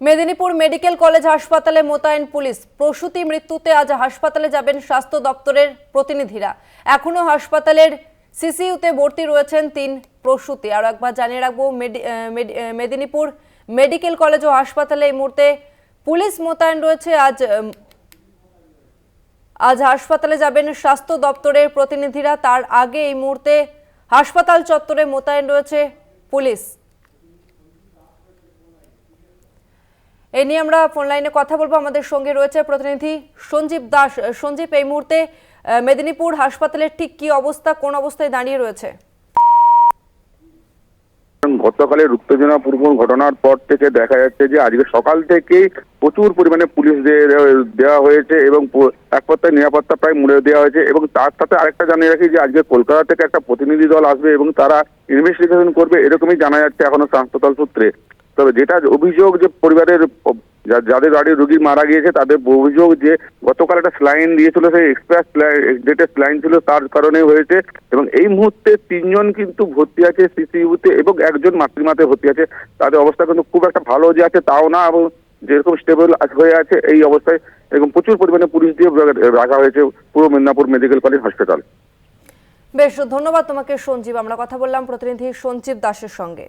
Medinipur medical college হাসপাতালে মোতায়েন police. প্রসূতি মৃত্যুতে আজ হাসপাতালে যাবেন স্বাস্থ্য দপ্তরের প্রতিনিধিরা। এখনও হাসপাতালের সিসিইউতে ভর্তি রয়েছেন তিন প্রসূতি। আর একবার জানিয়ে রাখব মেদিনীপুর মেডিকেল কলেজ ও হাসপাতালে এই মুহূর্তে পুলিশ মোতায়েন রয়েছে। আজ আজ হাসপাতালে যাবেন স্বাস্থ্য দপ্তরের প্রতিনিধিরা। তার আগে এই মুহূর্তে হাসপাতাল চত্বরে মোতায়েন রয়েছে পুলিশ। এই নিয়ে আমরা ফোন লাইনে কথা বলব। আমাদের সঙ্গে রয়েছে প্রতিনিধি সঞ্জীব দাস। সঞ্জীব, এই মুহূর্তে মেদিনীপুর হাসপাতালের ঠিক কি অবস্থা? কোন অবস্থায় দাঁড়িয়ে রয়েছে? গতকালের উত্তেজনাপূর্ণ ঘটনার পর থেকে দেখা যাচ্ছে যে আজকে সকাল থেকেই প্রচুর পরিমাণে পুলিশ দেওয়া হয়েছে এবং এক নিরাপত্তা প্রায় মুড়ে দেওয়া হয়েছে এবং তার সাথে আরেকটা জানিয়ে রাখি যে আজকে কলকাতা থেকে একটা প্রতিনিধি দল আসবে এবং তারা ইনভেস্টিগেশন করবে, এরকমই জানা যাচ্ছে এখনও হাসপাতাল সূত্রে। তবে যেটা অভিযোগ যে পরিবারের যাদের বাড়ির রুগী মারা গিয়েছে, তাদের অভিযোগ যে গতকাল একটা স্লাইন দিয়েছিল, সেই এক্সপ্রেস ডেটের স্লাইন ছিল, তার কারণে হয়েছে। এবং এই মুহূর্তে তিনজন কিন্তু ভর্তি আছে সিসিইউতে এবং একজন মাতৃমাতে ভর্তি আছে। তাদের অবস্থা কিন্তু খুব একটা ভালো যে আছে, তাও না, এবং যেরকম স্টেবল হয়ে আছে এই অবস্থায়। এরকম প্রচুর পরিমাণে পুলিশ দিয়ে রাখা হয়েছে পূর্ব মেদিনীপুর মেডিকেল কলেজ হসপিটাল বেশ, ধন্যবাদ তোমাকে সঞ্জীব। আমরা কথা বললাম প্রতিনিধি সঞ্জীব দাসের সঙ্গে।